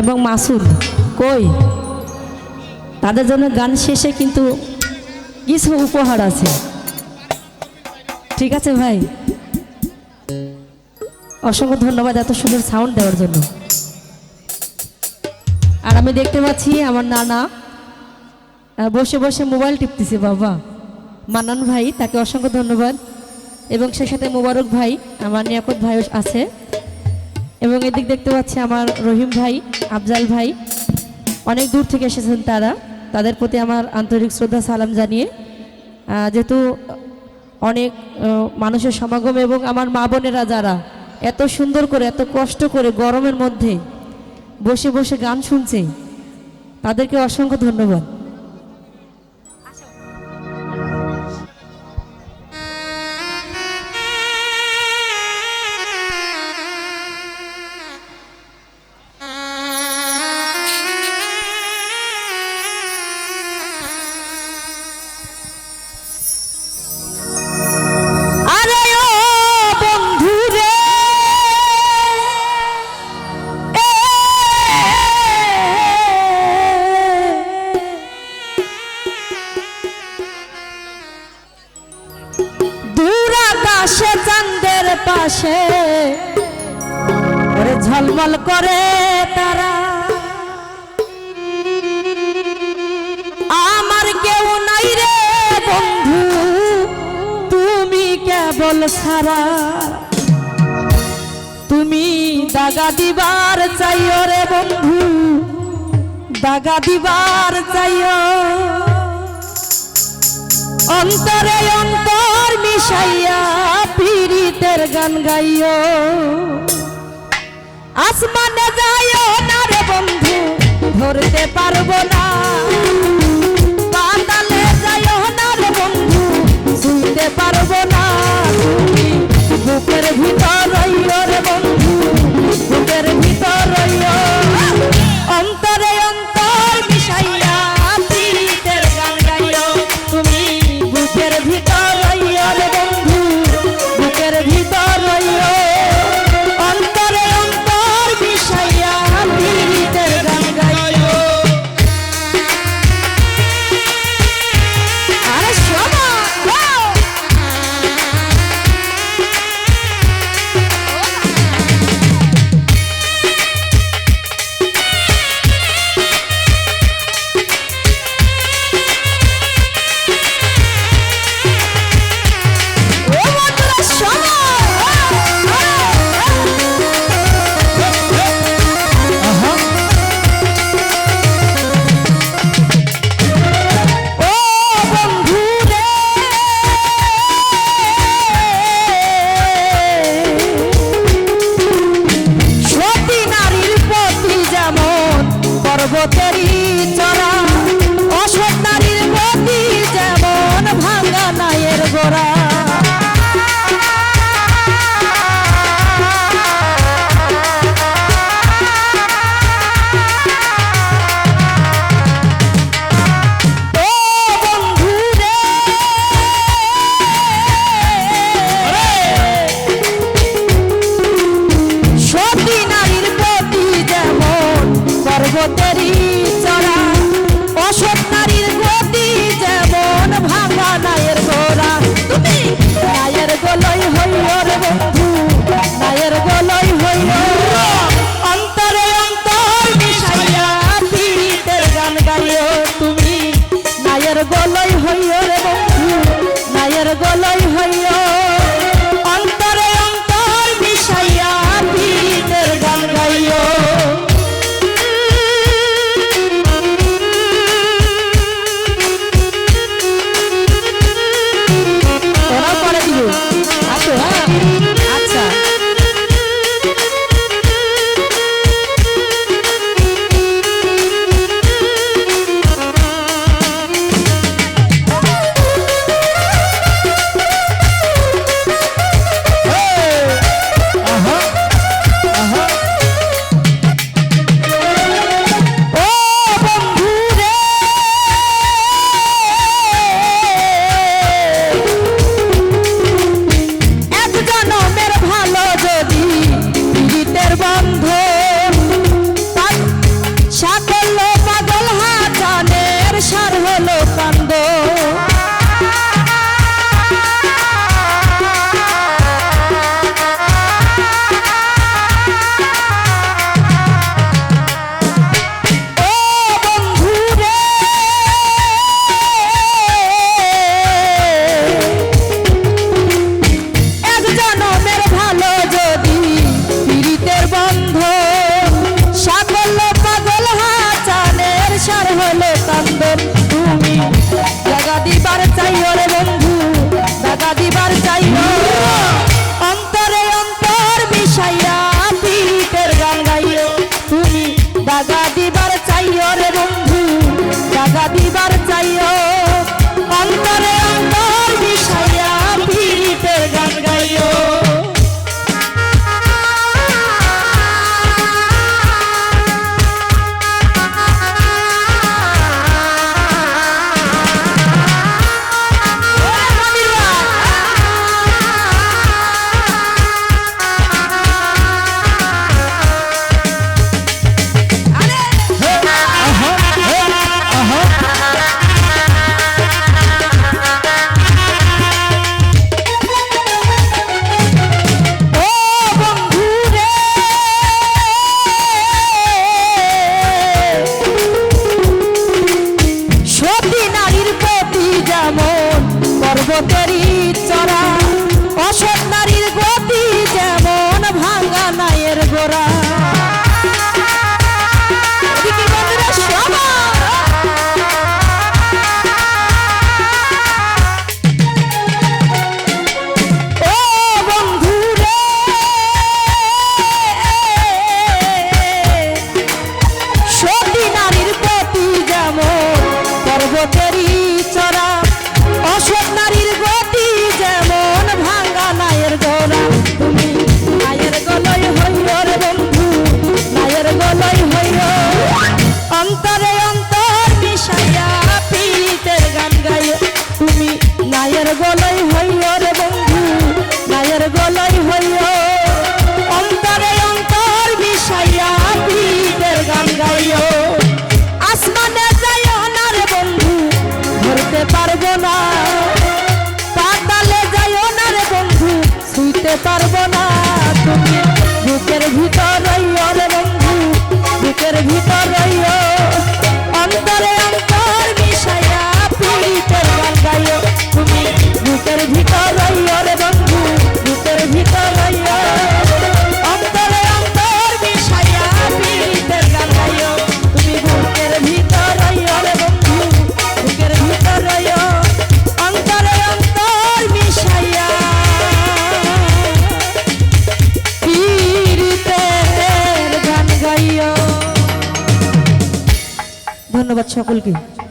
এবং মাসুদ কই? তাদের জন্য গান শেষে কিন্তু কিছু উপহার আছে। ঠিক আছে ভাই? অসংখ্য ধন্যবাদ এত সুন্দর সাউন্ড দেওয়ার জন্য। আর আমি দেখতে পাচ্ছি আমার নানা বসে বসে মোবাইল টিপতেছে, বাবা। মানান ভাই, তাকে অসংখ্য ধন্যবাদ। এবং সে সাথে মোবারক ভাই, আমার নিয়াকত ভাই আছে। এবং এদিক দেখতে পাচ্ছি আমার রহিম ভাই, আফজাল ভাই। অনেক দূর থেকে এসেছেন তারা। তাদের প্রতি আমার আন্তরিক শ্রদ্ধা, সালাম জানিয়ে। যেহেতু অনেক মানুষের সমাগম এবং আমার মা বোনেরা যারা এত সুন্দর করে, এত কষ্ট করে গরমের মধ্যে বসে বসে গান শুনছে, তাদেরকে অসংখ্য ধন্যবাদ। পাশে ওরে ঝলমল করে তারা। আমার কেউ নাই রে বন্ধু, তুমি কেবল সারা। তুমি দাগা দিবার চাইও রে বন্ধু, দাগা দিবার চাইও। পীড়িতের গান গাইও। আসমানে যাইও না রে বন্ধু ধরতে পারব না। Cada পারব না। পাতালে যাইও না রে বন্ধু, শুইতে পারব না। তুমি বুকের ভিতর রইও রে বন্ধু, বুকের ভিতর রইও no te?